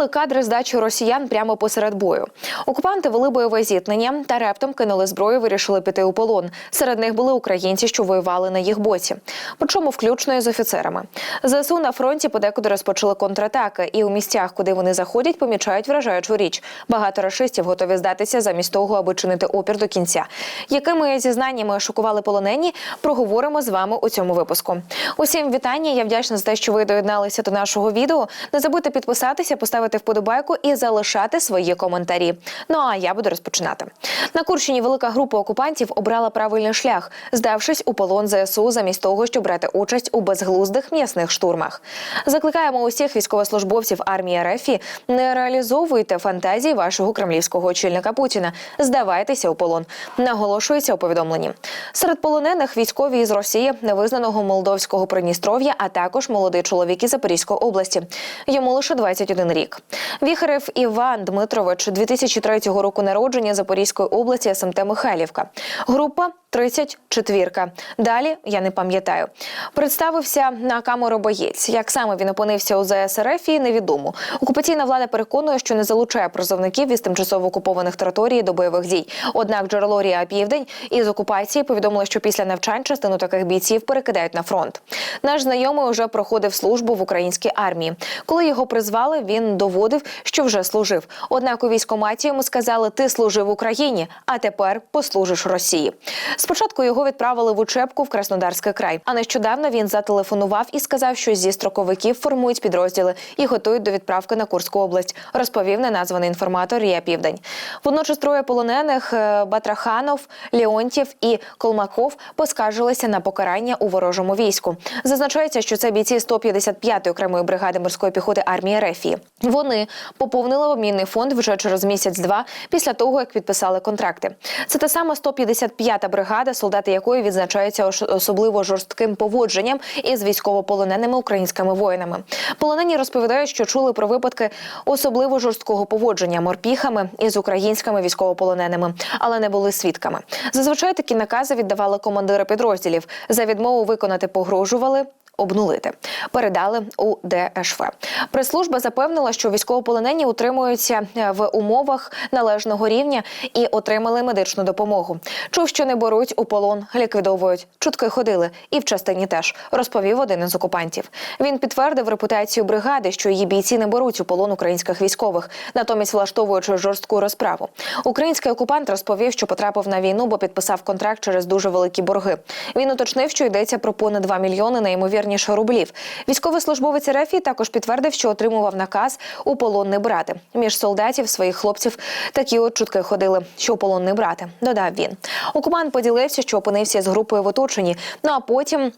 Знімали кадри здачі росіян прямо посеред бою. Окупанти вели бойове зіткнення та раптом кинули зброю, вирішили піти у полон. Серед них були українці, що воювали на їх боці. Причому включно із офіцерами. ЗСУ на фронті подекуди розпочали контратаки, і у місцях, куди вони заходять, помічають вражаючу річ. Багато рашистів готові здатися замість того, аби чинити опір до кінця. Якими зізнаннями шокували полонені, проговоримо з вами у цьому випуску. Усім вітання. Я вдячна за те, що ви доєдналися до нашого відео. Не забудьте підписатися, поставити вподобайку і залишати свої коментарі. Ну а я буду розпочинати. На Курщині велика група окупантів обрала правильний шлях, здавшись у полон ЗСУ замість того, щоб брати участь у безглуздих м'ясних штурмах. Закликаємо усіх військовослужбовців армії РФ не реалізовуйте фантазії вашого кремлівського очільника Путіна. Здавайтеся у полон. Наголошується у повідомленні. Серед полонених військові із Росії, невизнаного молдовського Придністров'я, а також молодий чоловік із Запорізької області. Йому лише 21 рік. Віхарев Іван Дмитрович, 2003 року народження Запорізької області, СМТ Михайлівка. Група 34. Далі я не пам'ятаю. Представився на камеру боєць. Як саме він опинився у ЗСРФ, невідомо. Окупаційна влада переконує, що не залучає призовників із тимчасово окупованих територій до бойових дій. Однак джерело Ріа Південь із окупації повідомило, що після навчань частину таких бійців перекидають на фронт. Наш знайомий вже проходив службу в українській армії. Коли його призвали, він доводив, що вже служив. Однак у військкоматі йому сказали: ти служив Україні, а тепер послужиш Росії. Спочатку його відправили в учебку в Краснодарський край. А нещодавно він зателефонував і сказав, що зі строковиків формують підрозділи і готують до відправки на Курську область. Розповів неназваний інформатор Рія Південь. Водночас троє полонених е, Батраханов, Леонтів і Колмаков поскаржилися на покарання у ворожому війську. Зазначається, що це бійці 155-ї окремої бригади морської піхоти армії Рефії. Вони поповнили обмінний фонд вже через місяць-два після того, як підписали контракти. Це та сама 155-та бригада, солдати якої відзначаються особливо жорстким поводженням із військовополоненими українськими воїнами. Полонені розповідають, що чули про випадки особливо жорсткого поводження морпіхами із українськими військовополоненими, але не були свідками. Зазвичай такі накази віддавали командири підрозділів. За відмову виконати погрожували. Обнулити передали у ДШВ. Прес-служба запевнила, що військовополонені утримуються е, в умовах належного рівня і отримали медичну допомогу. Чув, що не беруть у полон, ліквідовують. Чутки ходили, і в частині теж розповів один із окупантів. Він підтвердив репутацію бригади, що її бійці не беруть у полон українських військових, натомість влаштовуючи жорстку розправу. Український окупант розповів, що потрапив на війну, бо підписав контракт через дуже великі борги. Він уточнив, що йдеться про понад 2 мільйони найімовірніше рублів. Військовослужбовець РФ також підтвердив, що отримував наказ у полон не брати. Між солдатів своїх хлопців такі от чутки ходили, що у полон не брати. Додав він. Окупант поділився, що опинився з групою в оточенні. Ну а потім.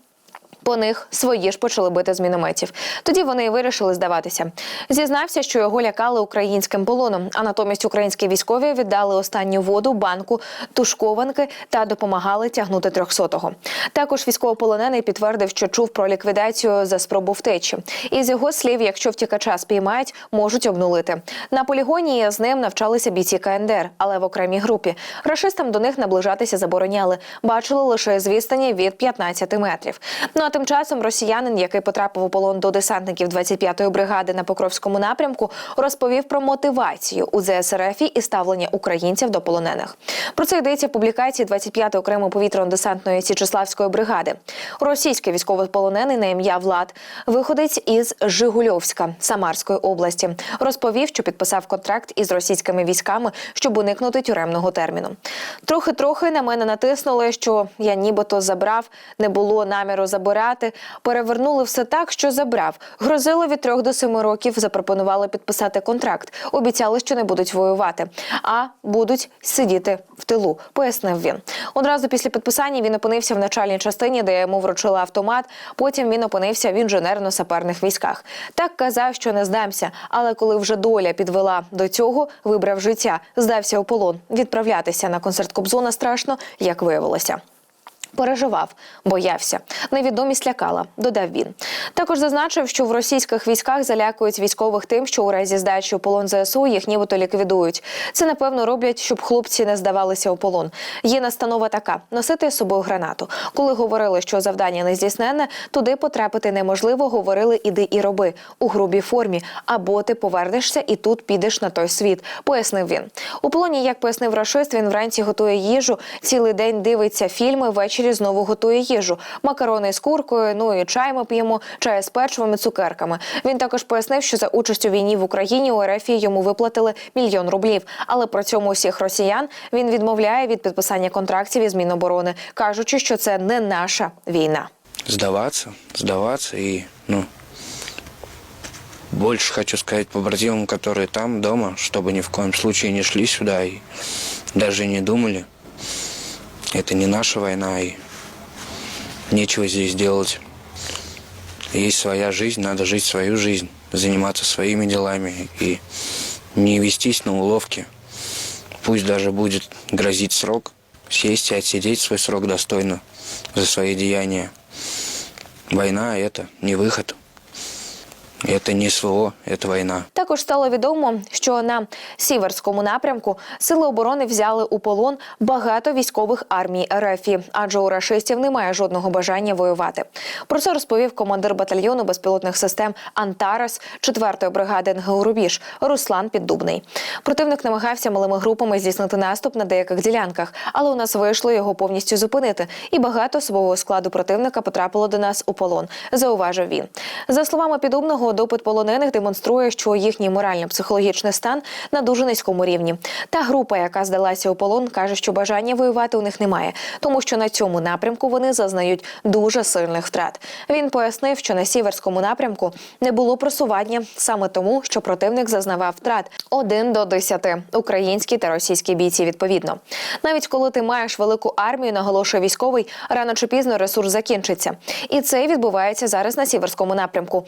По них свої ж почали бити з мінометів. Тоді вони і вирішили здаватися. Зізнався, що його лякали українським полоном, а натомість українські військові віддали останню воду, банку, тушкованки та допомагали тягнути трьохсотого. Також військовополонений підтвердив, що чув про ліквідацію за спробу втечі. Із його слів, якщо втікача спіймають, можуть обнулити. На полігоні з ним навчалися бійці КНДР, але в окремій групі. Рашистам до них наближатися забороняли. Бачили лише з відстані від 15 метрів. Ну а тим часом росіянин, який потрапив у полон до десантників 25-ї бригади на Покровському напрямку, розповів про мотивацію у ЗСРФ і ставлення українців до полонених. Про це йдеться публікації 25-ї окремої повітряно-десантної Січеславської бригади. Російський військовополонений на ім'я Влад, виходець із Жигульовська Самарської області, розповів, що підписав контракт із російськими військами, щоб уникнути тюремного терміну. Трохи-трохи на мене натиснули, що я нібито забрав, не було наміру забирати. Перевернули все так, що забрав. Грозили від трьох до семи років, запропонували підписати контракт. Обіцяли, що не будуть воювати, а будуть сидіти в тилу, пояснив він. Одразу після підписання він опинився в начальній частині, де йому вручили автомат. Потім він опинився в інженерно-саперних військах. Так казав, що не здамся. Але коли вже доля підвела до цього, вибрав життя, здався у полон. Відправлятися на концерт Кобзона страшно, як виявилося. Переживав, боявся. Невідомість лякала, додав він. Також зазначив, що в російських військах залякують військових тим, що у разі здачі полон ЗСУ їх нібито ліквідують. Це напевно роблять, щоб хлопці не здавалися у полон. Є настанова така: носити з собою гранату. Коли говорили, що завдання не здійснене, туди потрапити неможливо. Говорили іди і роби у грубій формі. Або ти повернешся і тут підеш на той світ. Пояснив він. У полоні, як пояснив рашист, він вранці готує їжу, цілий день дивиться фільми, ввечері знову готує їжу. Макарони з куркою, ну і чай ми п'ємо, чай з печивими цукерками. Він також пояснив, що за участь у війні в Україні у РФ йому виплатили мільйон рублів. Але при цьому усіх росіян він відмовляє від підписання контрактів із Міноборони, кажучи, що це не наша війна. сдаваться, сдаваться и, ну, больше хочу сказать побратимам, которые там, дома, чтобы ни в коем случае не шли сюда и даже не думали. Это не наша война, и нечего здесь делать. Есть своя жизнь, надо жить свою жизнь, заниматься своими делами и не вестись на уловки. Пусть даже будет грозить срок, сесть и отсидеть свой срок достойно за свои деяния. Война – это не выход. Это не СВО, это война. Також стало відомо, що на сіверському напрямку сили оборони взяли у полон багато військових армій РФ, адже у рашистів немає жодного бажання воювати. Про це розповів командир батальйону безпілотних систем Антарес 4-ї бригади НГУ «Рубіж» Руслан Піддубний. Противник намагався малими групами здійснити наступ на деяких ділянках, але у нас вийшло його повністю зупинити, і багато особового складу противника потрапило до нас у полон. Зауважив він. За словами Піддубного, допит полонених демонструє, що їхній морально-психологічний стан на дуже низькому рівні. Та група, яка здалася у полон, каже, що бажання воювати у них немає, тому що на цьому напрямку вони зазнають дуже сильних втрат. Він пояснив, що на сіверському напрямку не було просування саме тому, що противник зазнавав втрат 1 до 10. українські та російські бійці відповідно. Навіть коли ти маєш велику армію, наголошує військовий, рано чи пізно ресурс закінчиться. І це відбувається зараз на сіверському напрямку.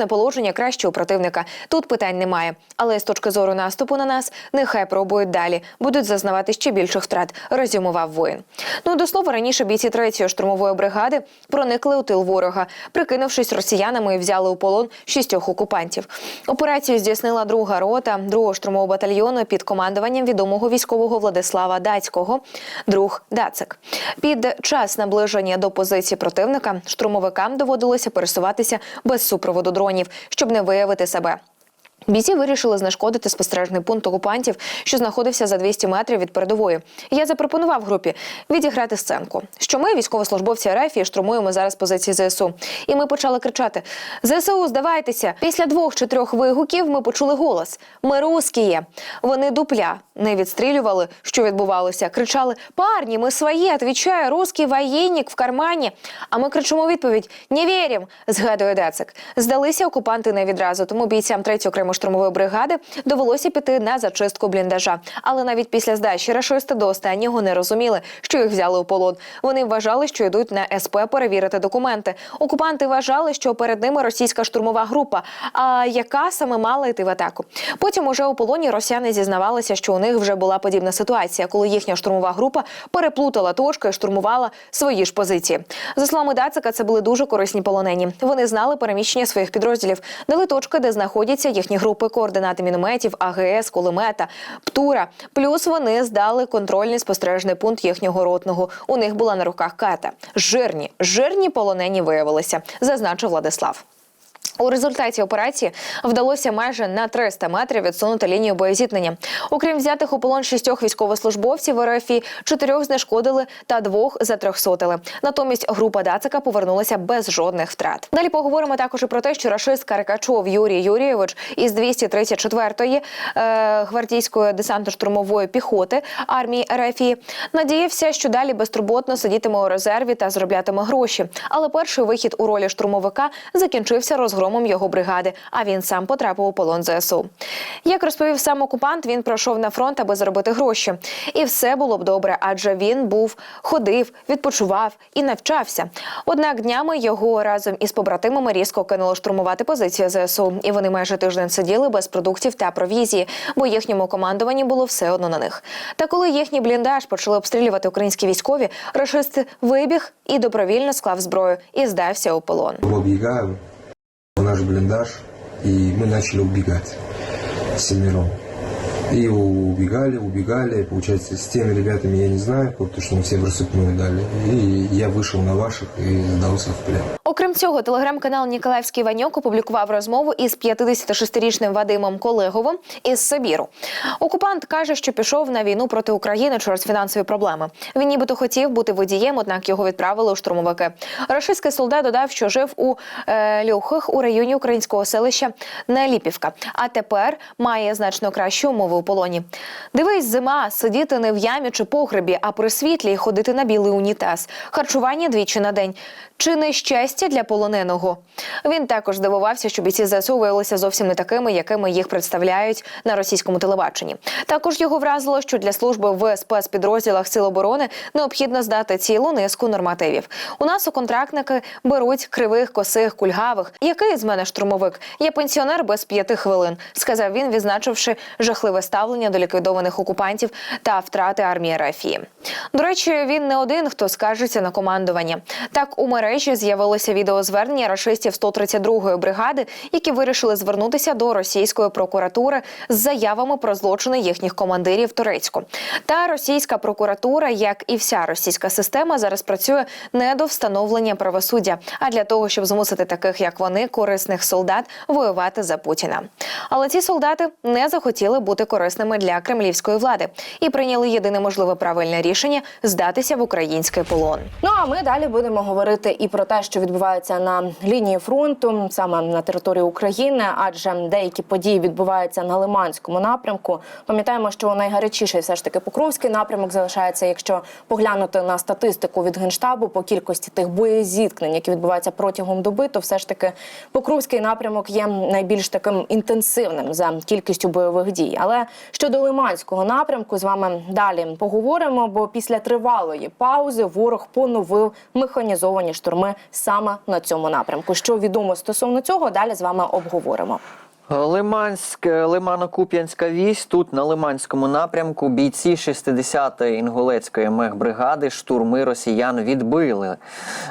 Географічне положення краще у противника. Тут питань немає. Але з точки зору наступу на нас, нехай пробують далі, будуть зазнавати ще більших втрат. Резюмував воїн. Ну до слова, раніше бійці третьої штурмової бригади проникли у тил ворога, прикинувшись росіянами і взяли у полон шістьох окупантів. Операцію здійснила друга рота другого штурмового батальйону під командуванням відомого військового Владислава Дацького, друг Дацик. Під час наближення до позиції противника штурмовикам доводилося пересуватися без супроводу дронів, щоб не виявити себе. Бійці вирішили знешкодити спостережний пункт окупантів, що знаходився за 200 метрів від передової. Я запропонував групі відіграти сценку, що ми, військовослужбовці РФ, штурмуємо зараз позиції ЗСУ. І ми почали кричати: ЗСУ, здавайтеся! Після двох чи трьох вигуків ми почули голос: Ми русські! Вони дупля не відстрілювали, що відбувалося. Кричали: Парні, ми свої! Отвічає русський воєнник в кармані. А ми кричимо відповідь: Не вірім! згадує Дацик. Здалися окупанти не відразу, тому бійцям 3 окремої штурмової бригади довелося піти на зачистку бліндажа. Але навіть після здачі рашисти до останнього не розуміли, що їх взяли у полон. Вони вважали, що йдуть на СП перевірити документи. Окупанти вважали, що перед ними російська штурмова група, а яка саме мала йти в атаку. Потім уже у полоні росіяни зізнавалися, що у них вже була подібна ситуація, коли їхня штурмова група переплутала точки і штурмувала свої ж позиції. За словами Дацика, це були дуже корисні полонені. Вони знали переміщення своїх підрозділів, дали точки, де знаходяться їхні групи координати мінометів, АГС, кулемета, ПТУРа. Плюс вони здали контрольний спостережний пункт їхнього ротного. У них була на руках ката. Жирні, жирні полонені виявилися, зазначив Владислав. У результаті операції вдалося майже на 300 метрів відсунути лінію боєзіткнення. Окрім взятих у полон шістьох військовослужбовців РФ, чотирьох знешкодили та двох затрьохсотили. Натомість група Дацика повернулася без жодних втрат. Далі поговоримо також і про те, що рашист Карикачов Юрій Юрійович із 234-ї е, гвардійської десантно-штурмової піхоти армії РФ надіявся, що далі безтурботно сидітиме у резерві та зароблятиме гроші. Але перший вихід у ролі штурмовика закінчився розгромом його бригади, а він сам потрапив у полон ЗСУ. Як розповів сам окупант, він пройшов на фронт, аби заробити гроші. І все було б добре, адже він був ходив, відпочивав і навчався. Однак днями його разом із побратимами різко кинуло штурмувати позиції ЗСУ, і вони майже тиждень сиділи без продуктів та провізії, бо їхньому командуванні було все одно на них. Та коли їхній бліндаж почали обстрілювати українські військові, рашист вибіг і добровільно склав зброю і здався у полон. Убегаем в наш блиндаж, и мы начали убегать семером. И убегали, убегали. Получается, с теми ребятами я не знаю, потому что мы все в рассыпную дали. И я вышел на ваших и сдался в плен. Окрім цього, телеграм-канал Ніколаївський Ваньок опублікував розмову із 56-річним Вадимом Колеговим із Сибіру. Окупант каже, що пішов на війну проти України через фінансові проблеми. Він нібито хотів бути водієм, однак його відправили у штурмовики. Рашистський солдат додав, що жив у е, Люхах у районі українського селища Неліпівка, а тепер має значно кращі умови у полоні. Дивись, зима, сидіти не в ямі чи погребі, а при світлі ходити на білий унітаз, харчування двічі на день. Чи не щастя для полоненого? Він також здивувався, що бійці ЗСУ виявилися зовсім не такими, якими їх представляють на російському телебаченні. Також його вразило, що для служби в спецпідрозділах Сил оборони необхідно здати цілу низку нормативів. У нас у контрактники беруть кривих, косих, кульгавих. Який з мене штурмовик? Я пенсіонер без п'яти хвилин, сказав він, відзначивши жахливе ставлення до ліквідованих окупантів та втрати армії Рафії. До речі, він не один, хто скаржиться на командування. Так у мережі з'явилося відеозвернення рашистів 132-ї бригади, які вирішили звернутися до російської прокуратури з заявами про злочини їхніх командирів Турецьку. Та російська прокуратура, як і вся російська система, зараз працює не до встановлення правосуддя, а для того, щоб змусити таких, як вони, корисних солдат воювати за Путіна. Але ці солдати не захотіли бути корисними для кремлівської влади і прийняли єдине можливе правильне рішення здатися в український полон. Ну а ми далі будемо говорити і про те, що відбувається на лінії фронту, саме на території України, адже деякі події відбуваються на Лиманському напрямку. Пам'ятаємо, що найгарячіший все ж таки Покровський напрямок залишається. Якщо поглянути на статистику від генштабу по кількості тих боєзіткнень, які відбуваються протягом доби, то все ж таки Покровський напрямок є найбільш таким інтенсивним за кількістю бойових дій. Але щодо Лиманського напрямку з вами далі поговоримо. Бо після тривалої паузи ворог поновив механізовані штурми саме на цьому напрямку. Що відомо стосовно цього, далі з вами обговоримо. Лиманськ, Лимано-Куп'янська вісь тут на Лиманському напрямку бійці 60-ї інгулецької мехбригади штурми росіян відбили.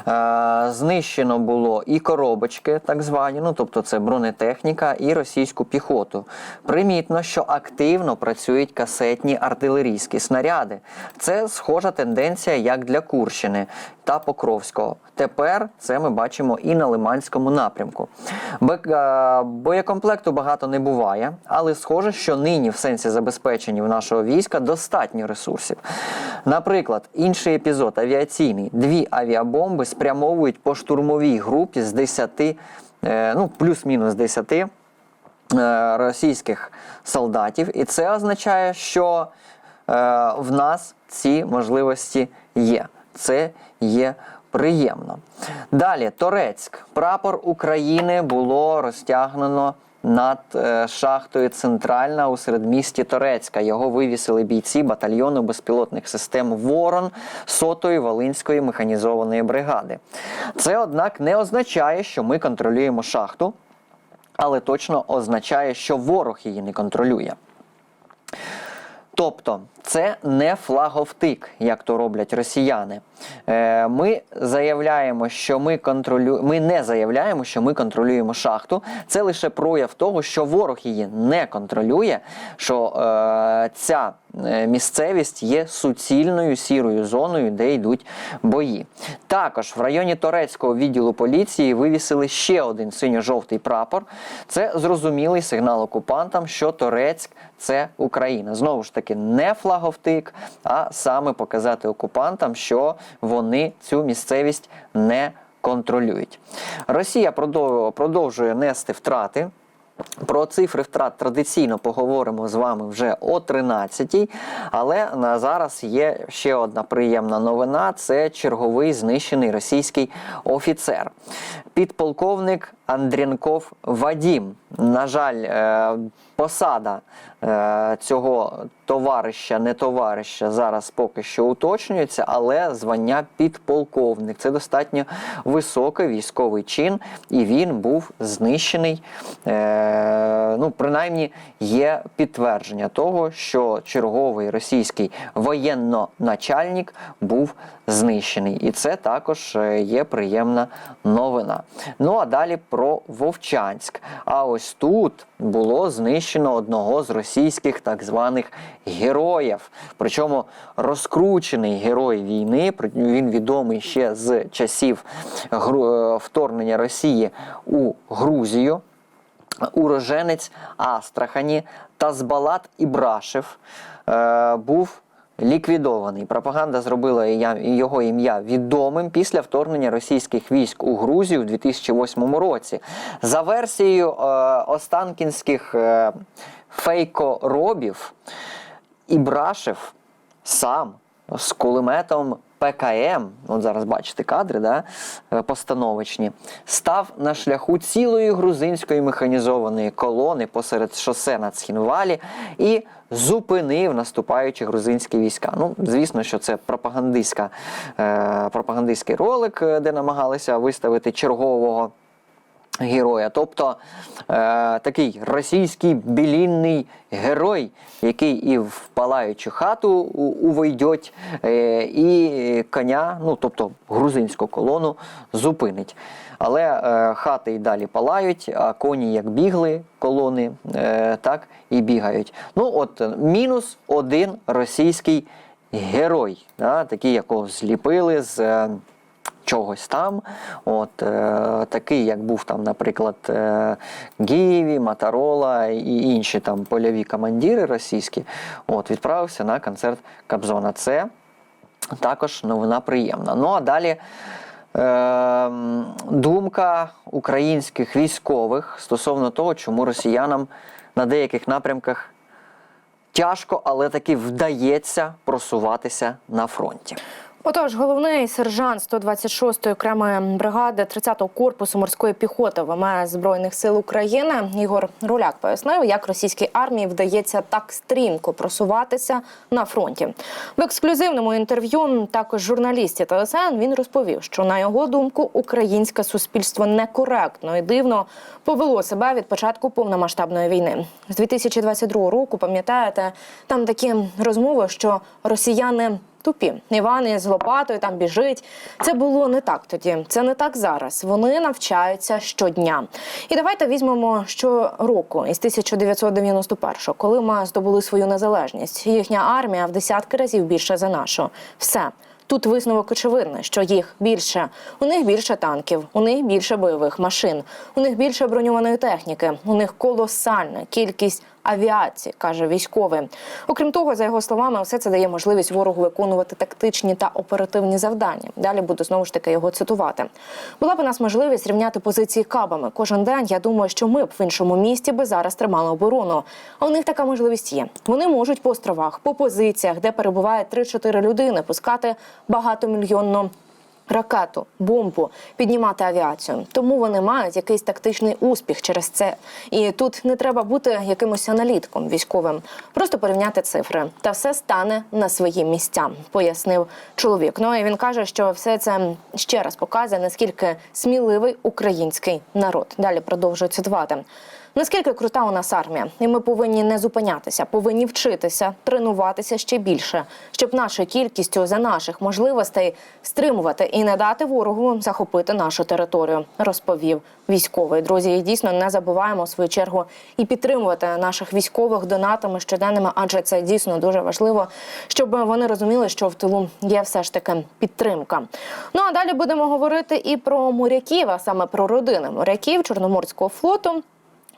Е, знищено було і коробочки, так звані, ну тобто це бронетехніка, і російську піхоту. Примітно, що активно працюють касетні артилерійські снаряди. Це схожа тенденція як для Курщини та Покровського. Тепер це ми бачимо і на Лиманському напрямку. Бе- е, багато не буває, але схоже, що нині в сенсі забезпечення в нашого війська достатньо ресурсів. Наприклад, інший епізод авіаційний: дві авіабомби спрямовують по штурмовій групі з 10, е, ну плюс-мінус 10 е, російських солдатів, і це означає, що е, в нас ці можливості є. Це є приємно. Далі, Торецьк. Прапор України було розтягнено над е, шахтою Центральна у середмісті Торецька. Його вивісили бійці батальйону безпілотних систем Ворон сотої Волинської механізованої бригади. Це, однак, не означає, що ми контролюємо шахту, але точно означає, що ворог її не контролює. Тобто це не флаговтик, як то роблять росіяни. Е, Ми заявляємо, що ми контролю... Ми не заявляємо, що ми контролюємо шахту. Це лише прояв того, що ворог її не контролює, що е, ця місцевість є суцільною сірою зоною, де йдуть бої. Також в районі Торецького відділу поліції вивісили ще один синьо-жовтий прапор. Це зрозумілий сигнал окупантам, що Торецьк це Україна. Знову ж таки, не флаговтик, а саме показати окупантам, що вони цю місцевість не контролюють. Росія продов- продовжує нести втрати. Про цифри втрат традиційно поговоримо з вами вже о 13-й. Але на зараз є ще одна приємна новина: це черговий знищений російський офіцер. Підполковник Андрянков Вадім. На жаль, е, посада е, цього товариша, не товариша, зараз поки що уточнюється, але звання підполковник. Це достатньо високий військовий чин, і він був знищений. Е, ну, принаймні, є підтвердження того, що черговий російський воєнноначальник був знищений. І це також е, є приємна новина. Ну а далі про Вовчанськ. А ось тут було знищено одного з російських так званих героїв. Причому розкручений герой війни, він відомий ще з часів е, вторгнення Росії у Грузію уроженець Астрахані Тазбалат Ібрашев е, був ліквідований. Пропаганда зробила його ім'я відомим після вторгнення російських військ у Грузію в 2008 році. За версією е, останкінських е, фейкоробів, Ібрашев сам з кулеметом ПКМ, от зараз бачите кадри, да, е, постановочні, став на шляху цілої грузинської механізованої колони посеред шосе на Цхінвалі і зупинив наступаючі грузинські війська. Ну, звісно, що це пропагандистська, е, пропагандистський ролик, е, де намагалися виставити чергового героя. Тобто е, такий російський білінний герой, який і в палаючу хату увійдеть, е, і коня, ну тобто грузинську колону, зупинить. Але е, хати й далі палають, а коні як бігли колони, е, так і бігають. Ну от е, мінус один російський герой, да, такий, якого зліпили з. е, чогось там. От е, такий, як був там, наприклад, е, Гієві, Матарола і інші там польові командири російські, от відправився на концерт Кобзона. Це також новина приємна. Ну а далі. Е, думка українських військових стосовно того, чому росіянам на деяких напрямках тяжко, але таки вдається просуватися на фронті. Отож, головний сержант 126-ї окремої бригади 30-го корпусу морської піхоти ВМС Збройних сил України Ігор Руляк пояснив, як російській армії вдається так стрімко просуватися на фронті. В ексклюзивному інтерв'ю також журналісті ТСН він розповів, що на його думку українське суспільство некоректно і дивно повело себе від початку повномасштабної війни. З 2022 року, пам'ятаєте, там такі розмови, що росіяни тупі. Іван із лопатою там біжить. Це було не так тоді. Це не так зараз. Вони навчаються щодня. І давайте візьмемо щороку із 1991-го, коли ми здобули свою незалежність. Їхня армія в десятки разів більше за нашу. Все. Тут висновок очевидний, що їх більше. У них більше танків, у них більше бойових машин, у них більше броньованої техніки, у них колосальна кількість авіації, каже військовий. Окрім того, за його словами, все це дає можливість ворогу виконувати тактичні та оперативні завдання. Далі буду знову ж таки його цитувати. Була б у нас можливість рівняти позиції кабами. Кожен день я думаю, що ми б в іншому місті би зараз тримали оборону. А у них така можливість є. Вони можуть по островах, по позиціях, де перебуває 3-4 людини, пускати багатомільйонну ракету, бомбу, піднімати авіацію. Тому вони мають якийсь тактичний успіх через це. І тут не треба бути якимось аналітиком військовим, просто порівняти цифри, та все стане на свої місця, пояснив чоловік. Ну і він каже, що все це ще раз показує, наскільки сміливий український народ. Далі продовжує цитувати. Наскільки крута у нас армія, і ми повинні не зупинятися, повинні вчитися, тренуватися ще більше, щоб нашою кількістю за наших можливостей стримувати і не дати ворогу захопити нашу територію, розповів військовий. Друзі, і дійсно не забуваємо в свою чергу і підтримувати наших військових донатами щоденними, адже це дійсно дуже важливо, щоб вони розуміли, що в тилу є все ж таки підтримка. Ну а далі будемо говорити і про моряків, а саме про родини моряків Чорноморського флоту.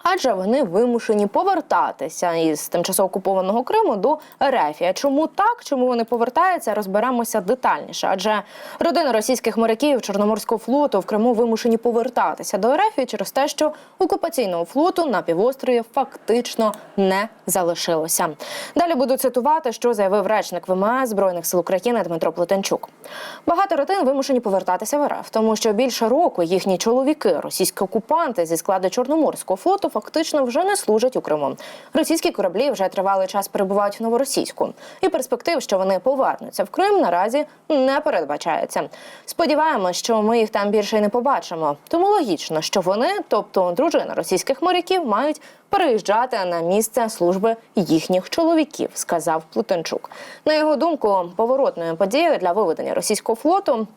Адже вони вимушені повертатися із тимчасово окупованого Криму до РФ. Чому так? Чому вони повертаються? Розберемося детальніше. Адже родини російських моряків Чорноморського флоту в Криму вимушені повертатися до РФ через те, що окупаційного флоту на півострові фактично не залишилося. Далі буду цитувати, що заявив речник ВМС збройних сил України Дмитро Плетенчук. Багато родин вимушені повертатися в РФ, тому що більше року їхні чоловіки, російські окупанти зі складу Чорноморського флоту, фактично вже не служать у Криму. Російські кораблі вже тривалий час перебувають в новоросійську, і перспектив, що вони повернуться в Крим, наразі не передбачається. Сподіваємось, що ми їх там більше й не побачимо. Тому логічно, що вони, тобто дружини російських моряків, мають переїжджати на місце служби їхніх чоловіків, сказав Плутенчук. На його думку, поворотною подією для виведення російського флоту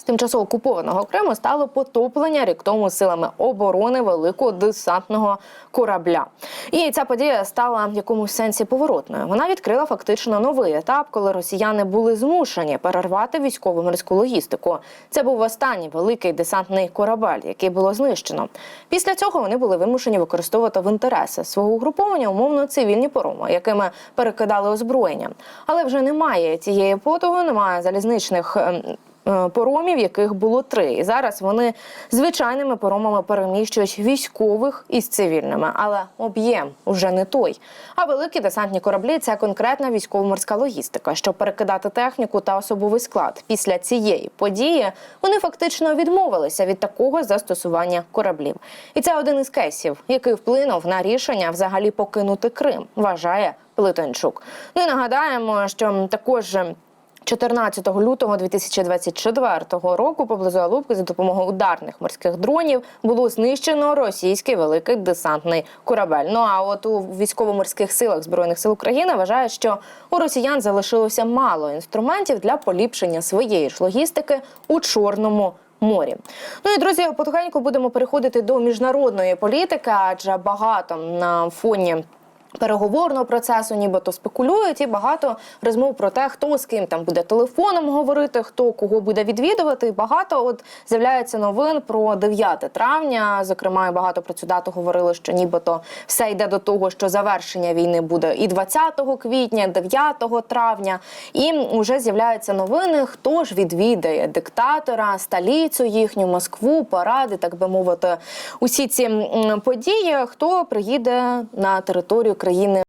з тимчасово окупованого Криму стало потоплення рік тому силами оборони великого десантного корабля. І ця подія стала в якомусь сенсі поворотною. Вона відкрила фактично новий етап, коли росіяни були змушені перервати військово морську логістику. Це був останній великий десантний корабель, який було знищено. Після цього вони були вимушені використовувати в інтереси свого угруповання умовно цивільні пороми, якими перекидали озброєння. Але вже немає цієї потуги, немає залізничних. Е, Поромів, яких було три, і зараз вони звичайними поромами переміщують військових із цивільними, але об'єм уже не той. А великі десантні кораблі це конкретна військово-морська логістика, щоб перекидати техніку та особовий склад. Після цієї події вони фактично відмовилися від такого застосування кораблів. І це один із кейсів, який вплинув на рішення взагалі покинути Крим, вважає Плетенчук. Ну і нагадаємо, що також. 14 лютого 2024 року поблизу Алупки за допомогою ударних морських дронів було знищено російський великий десантний корабель. Ну а от у військово-морських силах збройних сил України вважають, що у росіян залишилося мало інструментів для поліпшення своєї ж логістики у Чорному. Морі, ну і друзі, потихеньку будемо переходити до міжнародної політики, адже багато на фоні переговорного процесу, нібито спекулюють, і багато розмов про те, хто з ким там буде телефоном говорити, хто кого буде відвідувати. І багато от з'являється новин про 9 травня. Зокрема, багато про цю дату говорили, що нібито все йде до того, що завершення війни буде і 20 квітня, 9 травня. І вже з'являються новини, хто ж відвідає диктатора, столицю їхню, Москву, паради, так би мовити, усі ці події, хто приїде на територію країни.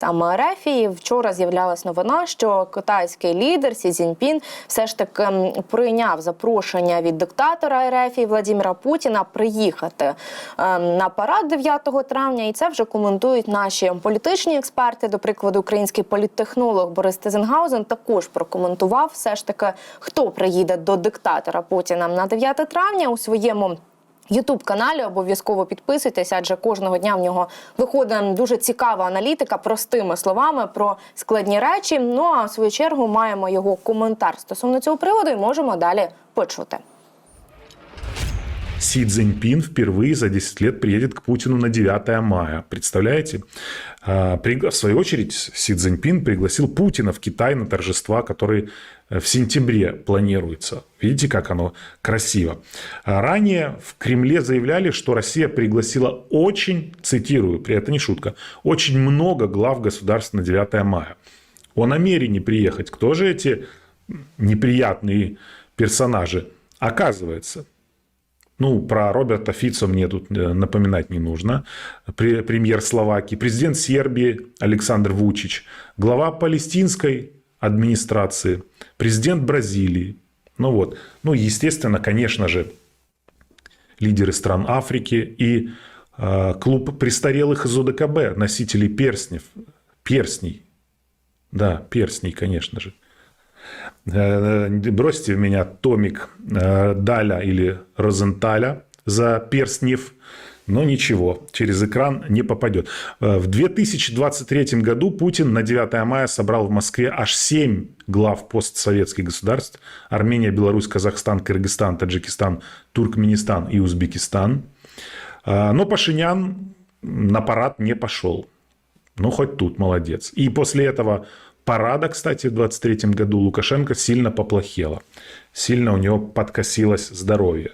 Саме Рефії вчора з'являлась новина, що китайський лідер Сі Цзіньпін все ж таки прийняв запрошення від диктатора Рефії Владимира Путіна приїхати ем, на парад 9 травня. І це вже коментують наші політичні експерти. До прикладу, український політтехнолог Борис Тезенгаузен також прокоментував все ж таки, хто приїде до диктатора Путіна на 9 травня у своєму. Ютуб каналі обов'язково підписуйтесь, адже кожного дня в нього виходить дуже цікава аналітика простими словами про складні речі. Ну а в свою чергу маємо його коментар стосовно цього приводу і можемо далі почути. Си Цзиньпин впервые за 10 лет приедет к Путину на 9 мая. Представляете? А, В свою очередь, Си Цзиньпин пригласил Путина в Китай на торжества, которые э, в сентябре планируются. Видите, как оно красиво. А Ранее в Кремле заявляли, что Россия пригласила очень, цитирую, при это не шутка, очень много глав государств на 9 мая. О намерении приехать. Кто же эти неприятные персонажи? Оказывается, ну, про Роберта Фицо мне тут э, напоминать не нужно. Пре- Премьер Словакии, президент Сербии Александр Вучич, глава палестинской администрации, президент Бразилии. Ну вот, ну, естественно, конечно же, лидеры стран Африки и э, клуб престарелых из ОДКБ, носителей перстнев, перстней. Да, перстней, конечно же. Э, Бросьте в меня томик э, Даля или Розенталя за перстнев, но ничего, через экран не попадет. Э, В 2023 году Путин на 9 мая собрал в Москве аж 7 глав постсоветских государств. Армения, Беларусь, Казахстан, Кыргызстан, Таджикистан, Туркменистан и Узбекистан. Но Пашинян на парад не пошел. Ну, хоть тут молодец. И после этого парада, кстати, в 23 году Лукашенко сильно поплохела. Сильно у него подкосилось здоровье.